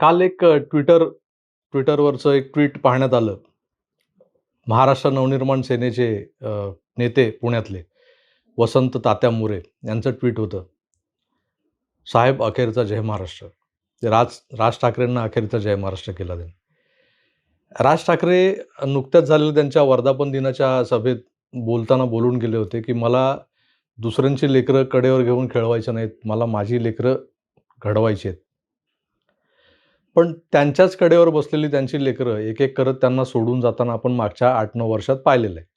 काल एक ट्विटर ट्विटरवरचं एक ट्विट पाहण्यात आलं. महाराष्ट्र नवनिर्माण सेनेचे नेते पुण्यातले वसंत तात्या मोरे यांचं ट्विट होतं. साहेब अखेरचा जय महाराष्ट्र. ते राज राज ठाकरेंना अखेरचा जय महाराष्ट्र केला त्यांनी. राज ठाकरे नुकत्याच झालेल्या त्यांच्या वर्धापन दिनाच्या सभेत बोलताना बोलून गेले होते की मला दुसऱ्यांची लेकरं कडेवर घेऊन खेळवायचं नाहीत. मला माझी लेकरं घडवायची आहेत. पण त्यांच्याच कडेवर बसलेली त्यांची लेकरं एक एक करत त्यांना सोडून जाताना आपण मागच्या आठ नऊ वर्षात पाहिलेलं आहे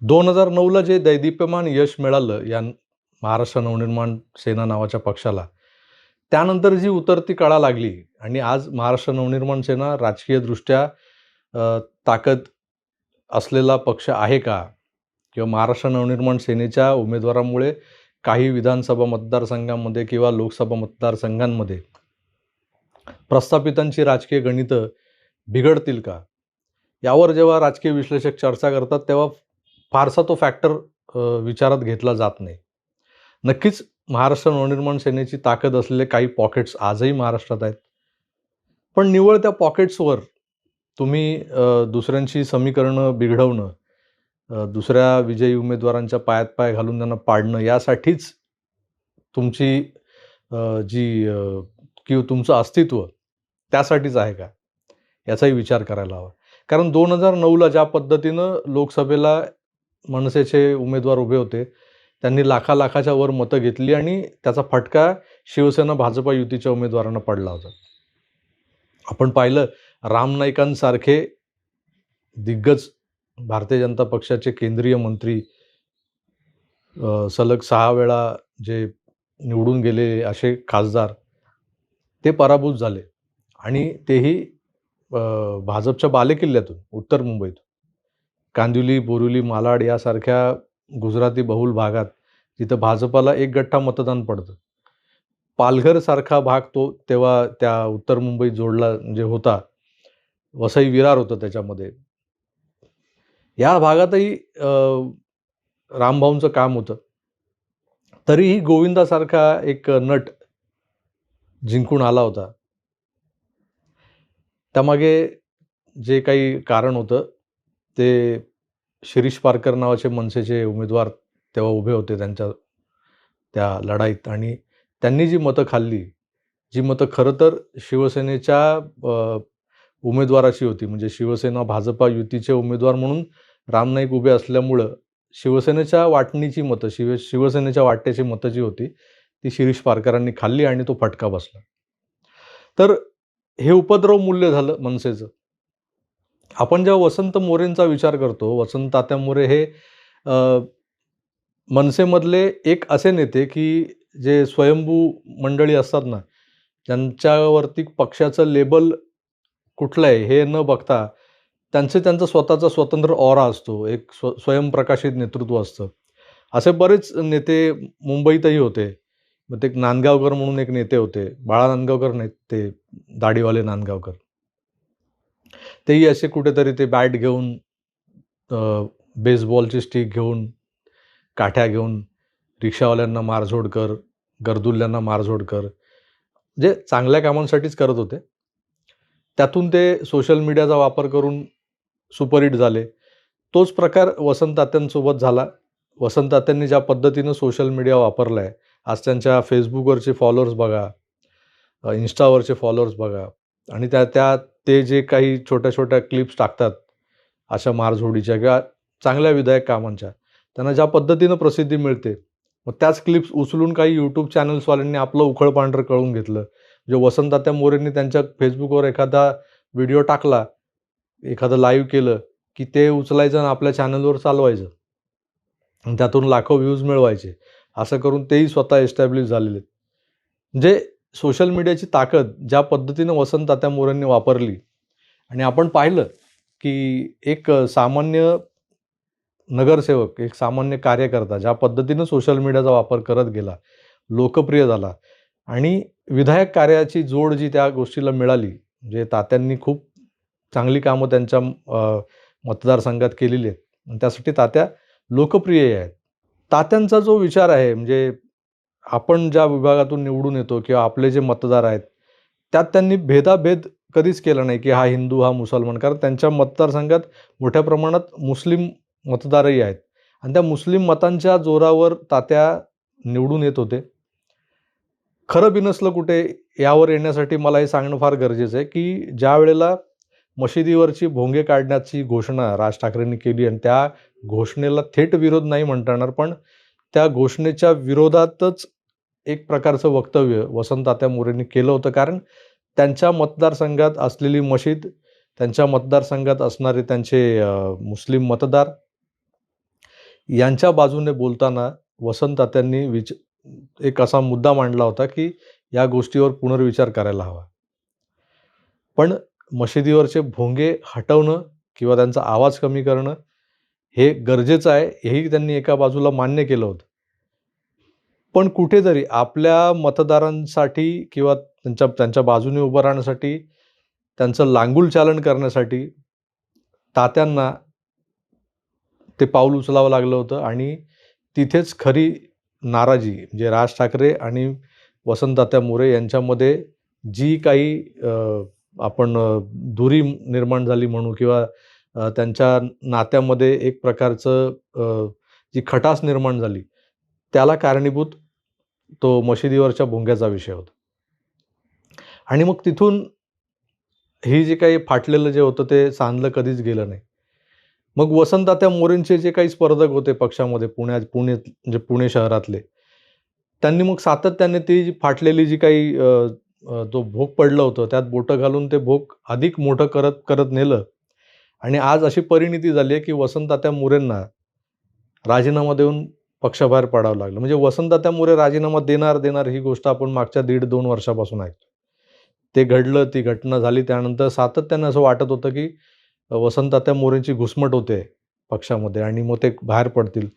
दोन हजार नऊला जे दैदिप्यमान यश मिळालं या महाराष्ट्र नवनिर्माण सेना नावाच्या पक्षाला त्यानंतर जी उतरती कळा लागली आणि आज महाराष्ट्र नवनिर्माण सेना राजकीयदृष्ट्या ताकद असलेला पक्ष आहे का? किंवा महाराष्ट्र नवनिर्माण सेनेच्या उमेदवारामुळे काही विधानसभा मतदारसंघांमध्ये किंवा लोकसभा मतदारसंघांमध्ये प्रस्थापितांची राजकीय गणितं बिघडतील का? यावर जेव्हा राजकीय विश्लेषक चर्चा करतात तेव्हा फारसा तो फॅक्टर विचारात घेतला जात नाही. नक्कीच महाराष्ट्र नवनिर्माण सेनेची ताकद असलेले काही पॉकेट्स आजही महाराष्ट्रात आहेत. पण निवळ त्या पॉकेट्सवर तुम्ही दुसऱ्यांची समीकरणं बिघडवणं दुसऱ्या विजयी उमेदवारांच्या पायात पाय घालून त्यांना पाडणं यासाठीच तुमची जी किंवा तुमचं अस्तित्व त्यासाठीच आहे का? याचाही विचार करायला हवा. कारण दोन हजार नऊला ज्या पद्धतीनं लोकसभेला मनसेचे उमेदवार उभे होते त्यांनी लाखा लाखाच्या वर मतं घेतली आणि त्याचा फटका शिवसेना भाजपा युतीच्या उमेदवारांना पडला होता. आपण पाहिलं राम नाईकांसारखे दिग्गज भारतीय जनता पक्षाचे केंद्रीय मंत्री सलग सहा वेळा जे निवडून गेले असे खासदार ते पराभूत झाले. आणि तेही भाजपच्या बालेकिल्ल्यातून उत्तर मुंबईतून. कांदिवली बोरिवली मालाड यासारख्या गुजराती बहुल भागात जिथं भाजपाला एक गठ्ठा मतदान पडतं. पालघरसारखा भाग तो तेव्हा त्या उत्तर मुंबईत जोडला जे होता. वसई विरार होतं त्याच्यामध्ये. या भागातही रामभाऊंचं काम होतं. तरीही गोविंदासारखा एक नट जिंकून आला होता. त्यामागे जे काही कारण होतं ते शिरीष पारकर नावाचे मनसेचे उमेदवार तेव्हा उभे होते त्यांच्या त्या लढाईत. आणि त्यांनी जी मतं खाल्ली जी मतं खरं तर शिवसेनेच्या उमेदवाराची होती. म्हणजे शिवसेना भाजपा युतीचे उमेदवार म्हणून राम नाईक उभे असल्यामुळं शिवसेनेच्या वाटणीची मतं शिव शिवसेनेच्या वाट्याची मतं जी होती ती शिरीष पारकरांनी खाल्ली आणि तो फटका बसला. तर हे उपद्रव मूल्य झालं मनसेचं. आपण जेव्हा वसंत मोरेंचा विचार करतो वसंत तात्या मोरे हे मनसेमधले एक असे नेते की जे स्वयंभू मंडळी असतात ना ज्यांच्यावरती पक्षाचं लेबल कुठलं आहे हे न बघता त्यांचे त्यांचं स्वतःचा स्वतंत्र ऑरा असतो एक स्व स्वयंप्रकाशित नेतृत्व असतं. असे बरेच नेते मुंबईतही होते. मग ते नांदगावकर म्हणून एक नेते होते बाळा नांदगावकर नेते ते दाढीवाले नांदगावकर. तेही असे कुठेतरी ते बॅट घेऊन बेसबॉलची स्टिक घेऊन काठ्या घेऊन रिक्षावाल्यांना मारझोड कर गरदुल्ल्यांना मारझोड कर जे चांगल्या कामांसाठीच करत होते. त्यातून ते सोशल मीडियाचा वापर करून सुपरहिट झाले. तोच प्रकार वसंत तात्यांसोबत झाला. वसंत तात्यांनी ज्या पद्धतीनं सोशल मीडिया वापरला आहे आज त्यांच्या फेसबुकवरचे फॉलोअर्स बघा इन्स्टावरचे फॉलोअर्स बघा आणि त्या त्या ते जे काही छोट्या छोट्या क्लिप्स टाकतात अशा मारझोडीच्या किंवा चांगल्या विधायक कामांच्या त्यांना ज्या पद्धतीनं प्रसिद्धी मिळते मग त्याच क्लिप्स उचलून काही यूट्यूब चॅनल्सवाल्यांनी आपलं उखळ पांढरं कळून घेतलं. म्हणजे वसंतात्या मोरेंनी त्यांच्या फेसबुकवर एखादा व्हिडिओ टाकला एखादं लाईव्ह केलं की ते उचलायचं आणि आपल्या चॅनलवर चालवायचं. आणि त्यातून लाखो व्ह्यूज मिळवायचे. असं करून तेही स्वतः एस्टॅब्लिश झालेले आहेत. म्हणजे सोशल मीडियाची ताकद ज्या पद्धतीनं वसंत तात्या मोरेंनी वापरली आणि आपण पाहिलं की एक सामान्य नगरसेवक एक सामान्य कार्यकर्ता ज्या पद्धतीनं सोशल मीडियाचा वापर करत गेला लोकप्रिय झाला आणि विधायक कार्याची जोड जी त्या गोष्टीला मिळाली म्हणजे तात्यांनी खूप चांगली कामं त्यांच्या मतदारसंघात केलेली आहेत आणि त्यासाठी तात्या लोकप्रिय आहेत तात्यांचा जो विचार आहे म्हणजे आपण ज्या विभागातून निवडून येतो किंवा आपले जे मतदार आहेत त्यात त्यांनी भेदाभेद कधीच केला नाही की हा हिंदू हा मुसलमान. कारण त्यांच्या मतदारसंघात मोठ्या प्रमाणात मुस्लिम मतदारही आहेत. आणि त्या मुस्लिम मतांच्या जोरावर तात्या निवडून येत होते. खरं बिनसलं कुठे यावर येण्यासाठी मला हे सांगणं फार गरजेचं आहे की ज्या वेळेला मशिदीवरची भोंगे काढण्याची घोषणा राज ठाकरेंनी केली आणि त्या घोषणेला थेट विरोध नाही म्हणता येणार पण त्या घोषणेच्या विरोधातच एक प्रकारचं वक्तव्य वसंत तात्या मोरेंनी केलं होतं. कारण त्यांच्या मतदारसंघात असलेली मशीद त्यांच्या मतदारसंघात असणारे त्यांचे मुस्लिम मतदार यांच्या बाजूने बोलताना वसंत तात्यांनी विच एक असा मुद्दा मांडला होता की या गोष्टीवर पुनर्विचार करायला हवा. पण मशिदीवरचे भोंगे हटवणं किंवा त्यांचा आवाज कमी करणं हे गरजेचं आहे हेही त्यांनी एका बाजूला मान्य केलं होतं. पण कुठेतरी आपल्या मतदारांसाठी किंवा त्यांच्या त्यांच्या बाजूने उभं राहण्यासाठी त्यांचं लांगूल चालन करण्यासाठी तात्यांना ते पाऊल उचलावं लागलं होतं आणि तिथेच खरी नाराजी म्हणजे राज ठाकरे आणि वसंत तात्या मोरे यांच्यामध्ये जी काही आपण दुरी निर्माण झाली म्हणू किंवा त्यांच्या नात्यामध्ये एक प्रकारचं जी खटास निर्माण झाली त्याला कारणीभूत तो मशिदीवरच्या भोंग्याचा विषय होता. आणि मग तिथून ही जे काही फाटलेलं जे होतं ते सांधलं कधीच गेलं नाही. मग वसंतदात्या मोरेंचे जे काही स्पर्धक होते पक्षामध्ये पुण्यात पुणे म्हणजे पुणे शहरातले त्यांनी मग सातत्याने ती जी फाटलेली जी काही जो भोग पडलं होतं त्यात बोटं घालून ते भोग अधिक मोठं करत करत नेलं. आणि आज अशी परिणिती झाली आहे की वसंततात्या मोरेंना राजीनामा देऊन पक्षाबाहेर पडावं लागलं. म्हणजे वसंतदात्या मोरे राजीनामा देणार देणार ही गोष्ट आपण मागच्या दीड दोन वर्षापासून ऐकतो. ते घडलं ती घटना झाली त्यानंतर सातत्यानं असं वाटत होतं की वसंतदात्या मोरेंची घुसमट होते पक्षामध्ये आणि मग ते बाहेर पडतील.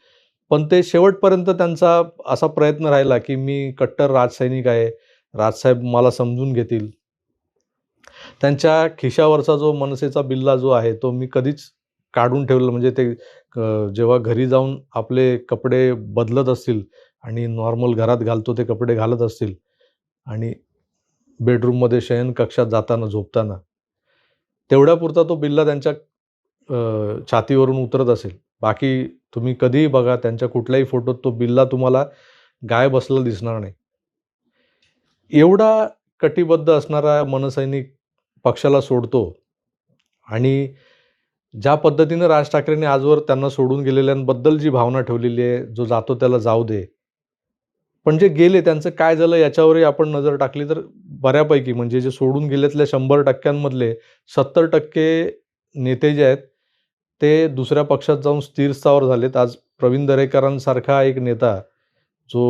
पण ते शेवटपर्यंत त्यांचा असा प्रयत्न राहिला की मी कट्टर राजसैनिक आहे राजसाहेब मला समजून घेतील त्यांच्या खिशावरचा जो मनसेचा बिल्ला जो आहे तो मी कधीच काढून ठेवलं. म्हणजे ते जेव्हा घरी जाऊन आपले कपडे बदलत असतील आणि नॉर्मल घरात घालतो ते कपडे घालत असतील आणि बेडरूममध्ये शयन कक्षात जाताना झोपताना तेवढ्यापुरता तो बिल्ला त्यांच्या छातीवरून उतरत असेल. बाकी तुम्ही कधीही बघा त्यांच्या कुठल्याही फोटोत तो बिल्ला तुम्हाला गाय बसला दिसणार नाही. एवढा कटिबद्ध असणारा मनसैनिक पक्षाला सोडतो. आणि ज्या पद्धतीनं राज ठाकरेंनी आजवर त्यांना सोडून गेलेल्यांबद्दल जी भावना ठेवलेली आहे जो जातो त्याला जाऊ दे. पण जे गेले त्यांचं काय झालं याच्यावरही आपण नजर टाकली तर बऱ्यापैकी म्हणजे जे सोडून गेल्यातल्या शंभर टक्क्यांमधले सत्तर टक्के नेते जे आहेत ते दुसऱ्या पक्षात जाऊन स्थिरस्थावर झालेत. आज प्रवीण दरेकरांसारखा एक नेता जो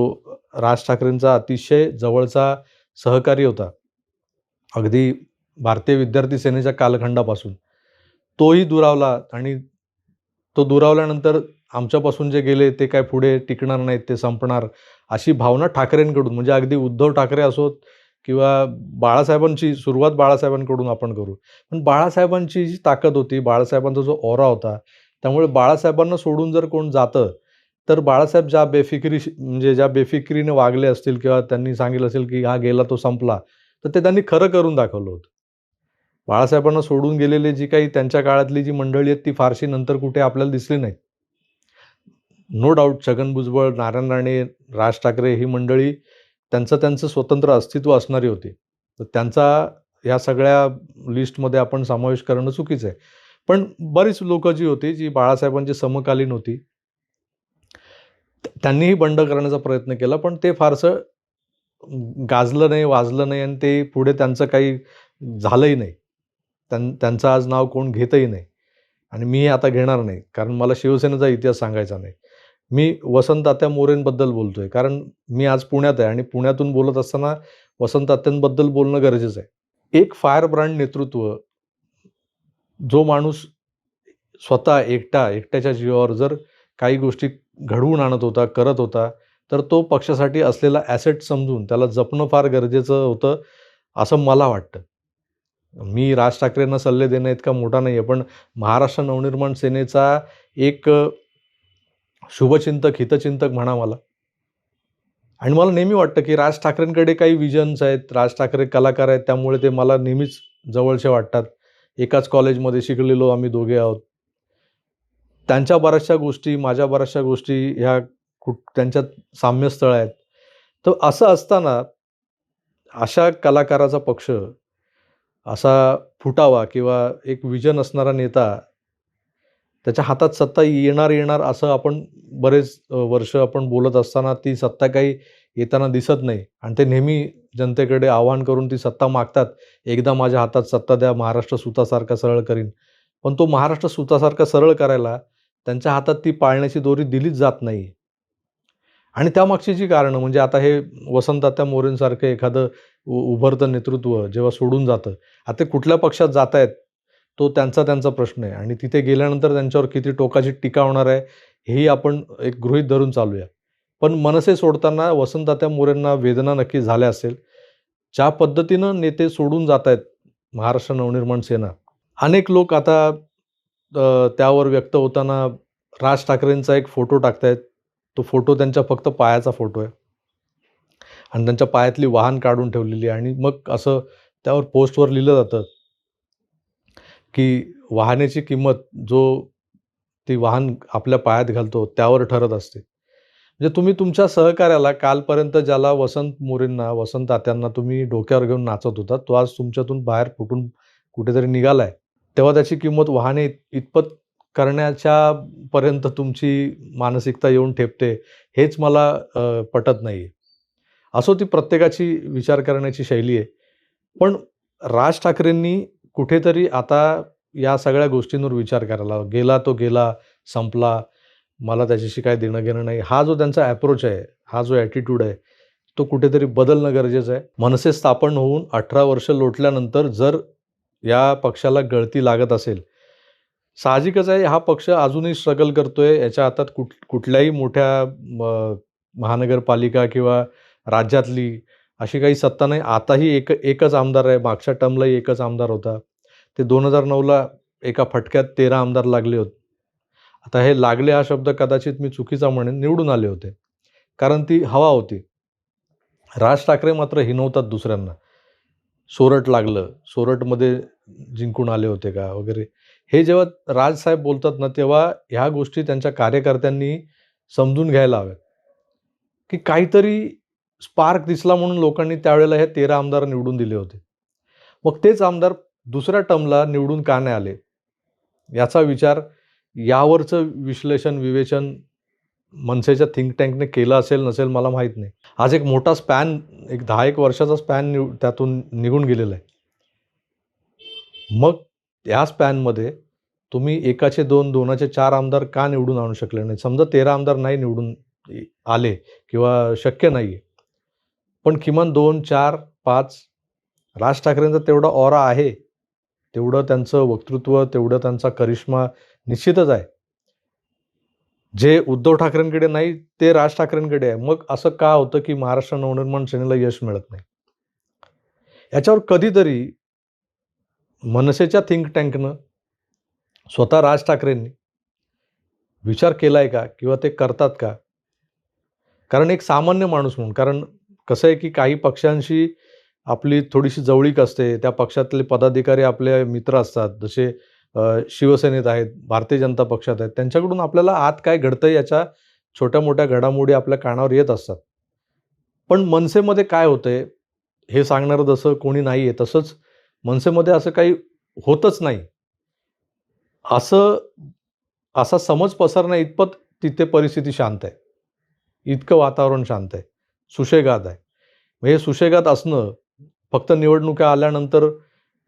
राज ठाकरेंचा अतिशय जवळचा सहकारी होता. अगदी भारतीय विद्यार्थी सेनेच्या कालखंडापासून. तोही दुरावला आणि तो दुरावल्यानंतर आमच्यापासून जे गेले ते काय पुढे टिकणार नाहीत ते संपणार अशी भावना ठाकरेंकडून म्हणजे अगदी उद्धव ठाकरे असोत किंवा बाळासाहेबांची सुरुवात बाळासाहेबांकडून आपण करू. पण बाळासाहेबांची जी ताकद होती बाळासाहेबांचा जो ओरा होता त्यामुळे बाळासाहेबांना सोडून जर कोण जातं तर बाळासाहेब ज्या बेफिक्री म्हणजे ज्या बेफिक्रीने वागले असतील किंवा त्यांनी सांगितलं असेल की हा गेला तो संपला तर ते त्यांनी खरं करून दाखवलं होतं. बाळासाहेबांना सोडून गेलेले जी काही त्यांच्या काळातली जी मंडळी आहेत ती फारशी नंतर कुठे आपल्याला दिसली नाही नो डाऊट छगन भुजबळ नारायण राणे राज ठाकरे ही मंडळी त्यांचं त्यांचं स्वतंत्र अस्तित्व असणारी होती. तर त्यांचा या सगळ्या लिस्टमध्ये आपण समावेश करणं चुकीचं आहे. पण बरीच लोकं जी होती जी बाळासाहेबांची समकालीन होती त्यांनीही बंड करण्याचा प्रयत्न केला पण ते फारसं गाजलं नाही वाजलं नाही आणि ते पुढे त्यांचं काही झालंही नाही. त्यां त्यांचं आज नाव कोण घेतही नाही. आणि मी आता घेणार नाही कारण मला शिवसेनेचा इतिहास सांगायचा नाही. मी वसंततात्या मोरेंबद्दल बोलतो आहे कारण मी आज पुण्यात आहे आणि पुण्यातून बोलत असताना वसंततात्यांबद्दल बोलणं गरजेचं आहे. एक फायर ब्रँड नेतृत्व जो माणूस स्वतः एकटा एकट्याच्या जीवावर जर काही गोष्टी घडवून आणत होता करत होता तर तो पक्षासाठी असलेला ॲसेट समजून त्याला जपणं फार गरजेचं होतं असं मला वाटतं. मी राज ठाकरेंना सल्ले देणं इतका मोठा नाही आहे पण महाराष्ट्र नवनिर्माण सेनेचा एक शुभचिंतक हितचिंतक म्हणा मला. आणि मला नेहमी वाटतं की राज ठाकरेंकडे काही विजन्स आहेत राज ठाकरे कलाकार आहेत त्यामुळे ते मला नेहमीच जवळचे वाटतात. एकाच कॉलेजमध्ये शिकलेलो आम्ही दोघे आहोत. त्यांच्या बऱ्याचशा गोष्टी माझ्या बऱ्याचशा गोष्टी ह्या कुठ त्यांच्यात साम्यस्थळ आहेत. तर असं असताना अशा कलाकाराचा पक्ष असा फुटावा किंवा एक विजन असणारा नेता त्याच्या हातात सत्ता येणार येणार असं आपण बरेच वर्ष आपण बोलत असताना ती सत्ता काही येताना दिसत नाही. आणि ते नेहमी जनतेकडे आवाहन करून ती सत्ता मागतात. एकदा माझ्या हातात सत्ता द्या महाराष्ट्र सुतासारखा सरळ करीन. पण तो महाराष्ट्र सुतासारखा सरळ करायला त्यांच्या हातात ती पाळण्याची दोरी दिलीच जात नाही. आणि त्यामागची जी कारणं म्हणजे आता हे वसंतात्या मोरेंसारखं एखादं उभरतं नेतृत्व जेव्हा सोडून जातं. आता ते कुठल्या पक्षात जात आहेत तो त्यांचा त्यांचा प्रश्न आहे. आणि तिथे गेल्यानंतर त्यांच्यावर किती टोकाची टीका होणार आहे हेही आपण एक गृहीत धरून चालूया. पण मनसे सोडताना वसंतात्या मोरेंना वेदना नक्की झाल्या असेल. ज्या पद्धतीनं नेते सोडून जात आहेत महाराष्ट्र नवनिर्माण सेना अनेक लोक आता त्यावर व्यक्त होताना राज ठाकरेंचा एक फोटो टाकतायत. तो फोटो त्यांच्या फक्त पायाचा फोटो आहे. आणि त्यांच्या पायातली वाहन काढून ठेवलेली आहे. आणि मग असं त्यावर पोस्टवर लिहिलं जातं की वाहनाची किंमत जो ती वाहन आपल्या पायात घालतो त्यावर ठरत असते. म्हणजे तुम्ही तुमच्या सहकार्याला कालपर्यंत ज्याला वसंत मोरेंना वसंत तात्यांना तुम्ही डोक्यावर घेऊन नाचत होता तो आज तुमच्यातून बाहेर फुटून कुठेतरी निघालाय. तेव्हा त्याची किंमत वाहने इतपत करण्याच्या पर्यंत तुमची मानसिकता येऊन ठेपते हेच मला पटत नाही असो ती प्रत्येकाची विचार करण्याची शैली आहे. पण राज ठाकरेंनी कुठेतरी आता या सगळ्या गोष्टींवर विचार करायला गेला तो गेला संपला. मला त्याच्याशी काय देणं घेणं नाही. हा जो त्यांचा ॲप्रोच आहे हा जो ॲटिट्यूड आहे तो कुठेतरी बदलणं गरजेचं आहे. मनसे स्थापन होऊन अठरा वर्ष लोटल्यानंतर जर या पक्षाला गळती लागत असेल साहजिकच आहे हा पक्ष अजूनही स्ट्रगल करतोय. याच्या हातात कुठ कुठल्याही मोठ्या म, महानगरपालिका किंवा राज्यातली अशी काही सत्ता नाही. आताही एक एकच आमदार आहे. मागच्या टर्मलाही एकच आमदार होता. ते दोन हजार नऊला एका फटक्यात तेरा आमदार लागले होते. आता हे लागले हा शब्द कदाचित मी चुकीचा म्हणेन निवडून आले होते. कारण ती हवा होती. राज ठाकरे मात्र हिनवतात दुसऱ्यांना. सोरट लागलं. सोरटमध्ये जिंकून आले होते का वगैरे. हे जेव्हा राजसाहेब बोलतात ना तेव्हा ह्या गोष्टी त्यांच्या कार्यकर्त्यांनी समजून घ्यायला हव्यात. की काहीतरी स्पार्क दिसला म्हणून लोकांनी त्यावेळेला हे तेरा आमदार निवडून दिले होते. मग तेच आमदार दुसऱ्या टर्मला निवडून का नाही आले? याचा विचार यावरचं विश्लेषण विवेचन मनसेच्या थिंक टँकने केलं असेल नसेल मला माहीत नाही. आज एक मोठा स्पॅन एक दहा एक वर्षाचा स्पॅन निव त्यातून निघून गेलेला आहे. मग या स्पॅनमध्ये तुम्ही एकाचे दोन दोनाचे चार आमदार का निवडून आणू शकले नाही समजा तेरा आमदार नाही निवडून आले किंवा शक्य नाही आहे पण किमान दोन चार पाच राज ठाकरेंचा तेवढा ऑरा आहे तेवढं त्यांचं वक्तृत्व तेवढं त्यांचा करिश्मा निश्चितच आहे. जे उद्धव ठाकरेंकडे नाही ते राज ठाकरेंकडे आहे. मग असं का होतं की महाराष्ट्र नवनिर्माण सेनेला यश मिळत नाही? याच्यावर कधीतरी मनसेच्या थिंक टँकनं स्वतः राज ठाकरेंनी विचार केला आहे का? किंवा ते करतात का? कारण एक सामान्य माणूस म्हणून कारण कसं आहे की काही पक्षांशी आपली थोडीशी जवळीक असते त्या पक्षातले पदाधिकारी आपले मित्र असतात जसे शिवसेनेत आहेत भारतीय जनता पक्षात आहेत त्यांच्याकडून आपल्याला आत काय घडतं याच्या छोट्या मोठ्या घडामोडी आपल्या कानावर येत असतात. पण मनसेमध्ये काय होतंय हे सांगणारं जसं कोणी नाही आहे तसंच मनसेमध्ये असं काही होतच नाही. असं असा समज पसरणं इतपत तिथे परिस्थिती शांत आहे. इतकं वातावरण शांत आहे. सुशेगात आहे. मग हे सुशेगात असणं फक्त निवडणुका आल्यानंतर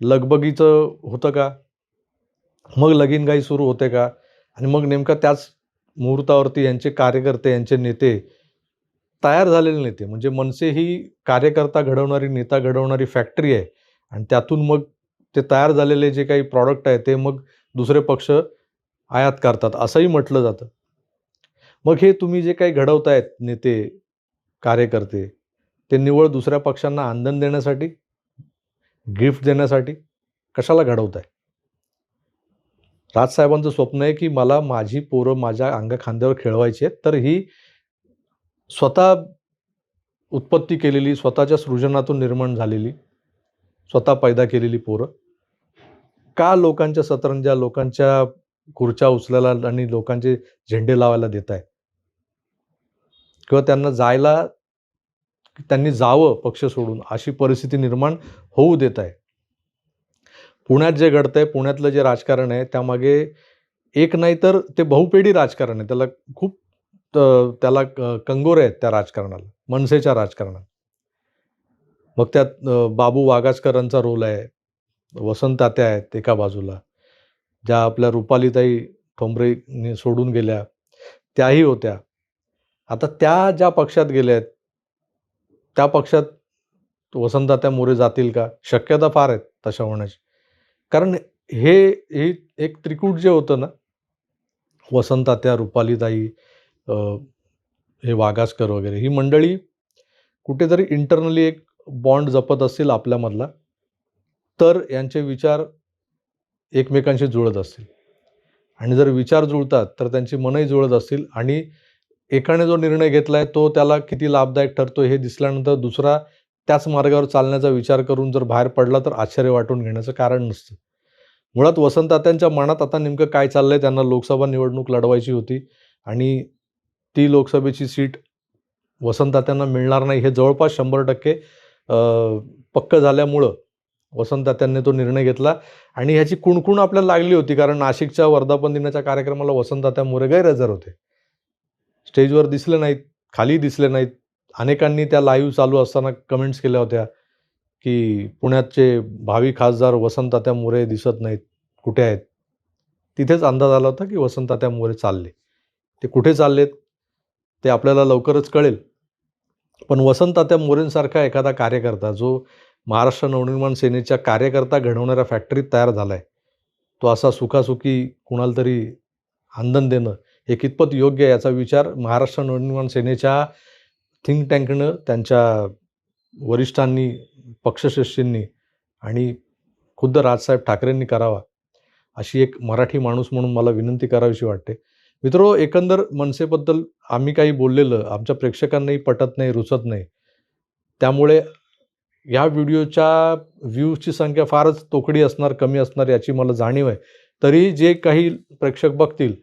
लगबगीचं होतं का? मग लगीनगाई सुरू होते का? आणि मग नेमका त्याच मुहूर्तावरती यांचे कार्यकर्ते यांचे नेते तयार झालेले नेते. म्हणजे मनसे ही कार्यकर्ता घडवणारी नेता घडवणारी फॅक्टरी आहे. आणि त्यातून मग ते तयार झालेले जे काही प्रॉडक्ट आहे ते मग दुसरे पक्ष आयात करतात. असंही म्हटलं जातं. मग हे तुम्ही जे काही घडवतायत नेते कार्यकर्ते ते निवळ दुसऱ्या पक्षांना आंदन देण्यासाठी गिफ्ट देण्यासाठी कशाला घडवत आहे राजसाहेबांचं स्वप्न आहे की मला माझी पोरं माझ्या अंगा खांद्यावर खेळवायची आहेत तर ही स्वतः उत्पत्ती केलेली स्वतःच्या सृजनातून निर्माण झालेली स्वतः पैदा केलेली पोरं. का लोकांच्या सतरंजा लोकांच्या खुर्च्या उचलायला आणि लोकांचे झेंडे लावायला देत आहे किंवा त्यांना जायला त्यांनी जावं पक्ष सोडून अशी परिस्थिती निर्माण होऊ देत आहे. पुण्यात जे घडतंय पुण्यातलं जे राजकारण आहे त्यामागे एक नाही तर ते बहुपेढी राजकारण आहे. त्याला खूप त्याला कंगोरे आहेत त्या राजकारणाला मनसेच्या राजकारणात मग त्यात बाबू वागासकरांचा रोल आहे वसंत तात्या आहेत एका बाजूला ज्या आपल्या रुपालीताई ठोंबरेने सोडून गेल्या त्याही होत्या. आता त्या ज्या पक्षात गेल्या आहेत त्या पक्षात वसंततात्या मोरे जातील का? शक्यता फार आहेत तशा होण्याची. कारण हे हे एक त्रिकूट जे होतं ना वसंतात्या रुपालीताई हे वाघासकर वगैरे ही मंडळी कुठेतरी इंटरनली एक बॉन्ड जपत असतील आपल्यामधला तर यांचे विचार एकमेकांशी जुळत असतील. आणि जर विचार जुळतात तर त्यांची मनही जुळत असतील आणि एकाने जो निर्णय घेतला आहे तो त्याला किती लाभदायक ठरतो हे दिसल्यानंतर दुसरा त्याच मार्गावर चालण्याचा विचार करून जर बाहेर पडला तर आश्चर्य वाटून घेण्याचं कारण नसतं. मुळात वसंततात्यांच्या मनात आता नेमकं काय चाललं आहे त्यांना लोकसभा निवडणूक लढवायची होती आणि ती लोकसभेची सीट वसंतात्यांना मिळणार नाही हे जवळपास शंभर टक्के पक्क झाल्यामुळं वसंततात्यांनी तो निर्णय घेतला. आणि ह्याची कुणकुण आपल्याला लागली होती कारण नाशिकच्या वर्धापन दिनाच्या कार्यक्रमाला वसंतात्यामुळे मोरे गैरहजर होते. स्टेजवर दिसले नाहीत खाली दिसले नाहीत. अनेकांनी त्या लाईव्ह चालू असताना कमेंट्स केल्या होत्या की पुण्याचे भावी खासदार वसंततात्या मोरे दिसत नाहीत कुठे आहेत? तिथेच अंदाज आला होता की वसंततात्या मोरे चालले. ते कुठे चाललेत? ते आपल्याला लवकरच कळेल. पण वसंततात्या मोरेंसारखा एखादा कार्यकर्ता जो महाराष्ट्र नवनिर्माण सेनेच्या कार्यकर्ता घडवणाऱ्या फॅक्टरीत तयार झाला आहे तो असा सुखासुखी कुणाला तरी आंदन देणं हे कितपत योग्य आहे याचा विचार महाराष्ट्र नवनिर्माण सेनेच्या थिंक टँकनं त्यांच्या वरिष्ठांनी पक्षश्रेष्ठींनी आणि खुद्द राजसाहेब ठाकरेंनी करावा अशी एक मराठी माणूस म्हणून मला विनंती करावीशी वाटते. मित्रो एकंदर मनसेबद्दल आम्ही काही बोललेलं आमच्या प्रेक्षकांनाही पटत नाही रुचत नाही. त्यामुळे या व्हिडिओच्या व्ह्यूजची संख्या फारच तोकडी असणार कमी असणार याची मला जाणीव आहे. तरी जे काही प्रेक्षक बघतील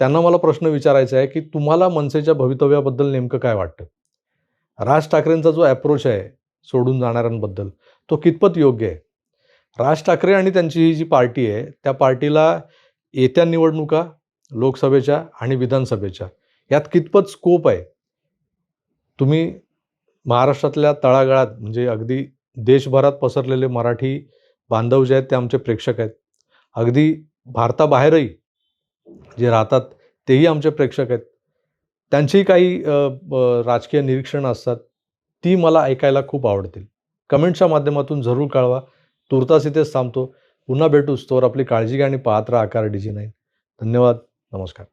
त्यांना मला प्रश्न विचारायचा आहे की तुम्हाला मनसेच्या भवितव्याबद्दल नेमकं काय वाटतं? राज ठाकरेंचा जो ॲप्रोच आहे सोडून जाणाऱ्यांबद्दल तो कितपत योग्य आहे? राज ठाकरे आणि त्यांची ही जी पार्टी आहे त्या पार्टीला येत्या निवडणुका लोकसभेच्या आणि विधानसभेच्या यात कितपत स्कोप आहे? तुम्ही महाराष्ट्रातल्या तळागाळात म्हणजे अगदी देशभरात पसरलेले मराठी बांधव जे आहेत ते आमचे प्रेक्षक आहेत. अगदी भारताबाहेरही जे राहतात तेही आमचे प्रेक्षक आहेत. त्यांचीही काही राजकीय निरीक्षणं असतात. ती मला ऐकायला खूप आवडतील. कमेंटच्या माध्यमातून जरूर कळवा. तुर्तास इथेच थांबतो. पुन्हा भेटूच तोवर आपली काळजी घ्या आणि पाहत राहा आकार डीजी नाही धन्यवाद. नमस्कार.